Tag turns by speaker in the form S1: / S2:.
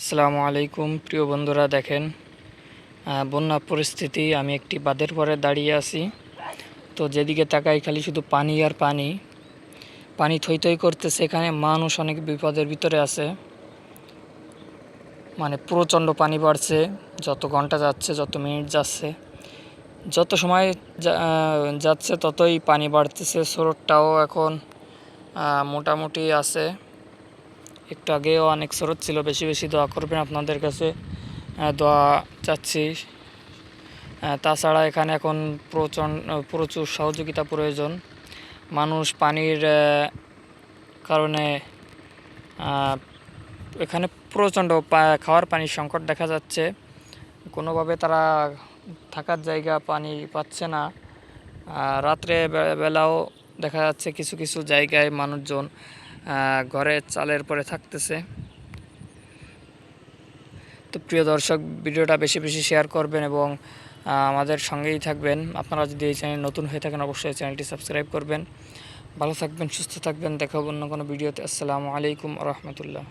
S1: আসসালামু আলাইকুম, প্রিয় বন্ধুরা, দেখেন বন্যা পরিস্থিতি, আমি একটি বাঁধের পরে দাঁড়িয়ে আছি। তো যেদিকে তাকাই, খালি শুধু পানি আর পানি। পানি থই থই করতেছে, এখানে মানুষ অনেক বিপদের ভিতরে আছে। মানে প্রচণ্ড পানি বাড়ছে, যত ঘণ্টা যাচ্ছে, যত মিনিট যাচ্ছে। যত সময় যাচ্ছে, ততই পানি বাড়তেছে। স্রোতটাও এখন মোটামুটি আছে। একটু আগেও অনেক স্রোত ছিল, বেশি বেশি দোয়া করবেন আপনাদের কাছে। দোয়া চাচ্ছি। তাছাড়া এখানে এখন প্রচণ্ড প্রচুর সহযোগিতা প্রয়োজন। মানুষ পানির কারণে এখানে প্রচণ্ড খাওয়ার পানির সংকট দেখা যাচ্ছে। কোনোভাবে তারা থাকার জায়গা পানি পাচ্ছে না। রাত্রে বেলাও দেখা যাচ্ছে কিছু কিছু জায়গায় মানুষজন ঘরে চালের পরে থাকতেছে। তো প্রিয় দর্শক, ভিডিওটা বেশি বেশি শেয়ার করবেন এবং আমাদের সঙ্গেই থাকবেন। আপনারা যদি এই চ্যানেল নতুন হয়ে থাকেন, অবশ্যই চ্যানেলটি সাবস্ক্রাইব করবেন। ভালো থাকবেন, সুস্থ থাকবেন। দেখা অন্য কোনো ভিডিওতে। আসসালামু আলাইকুম রহমতুল্লাহ।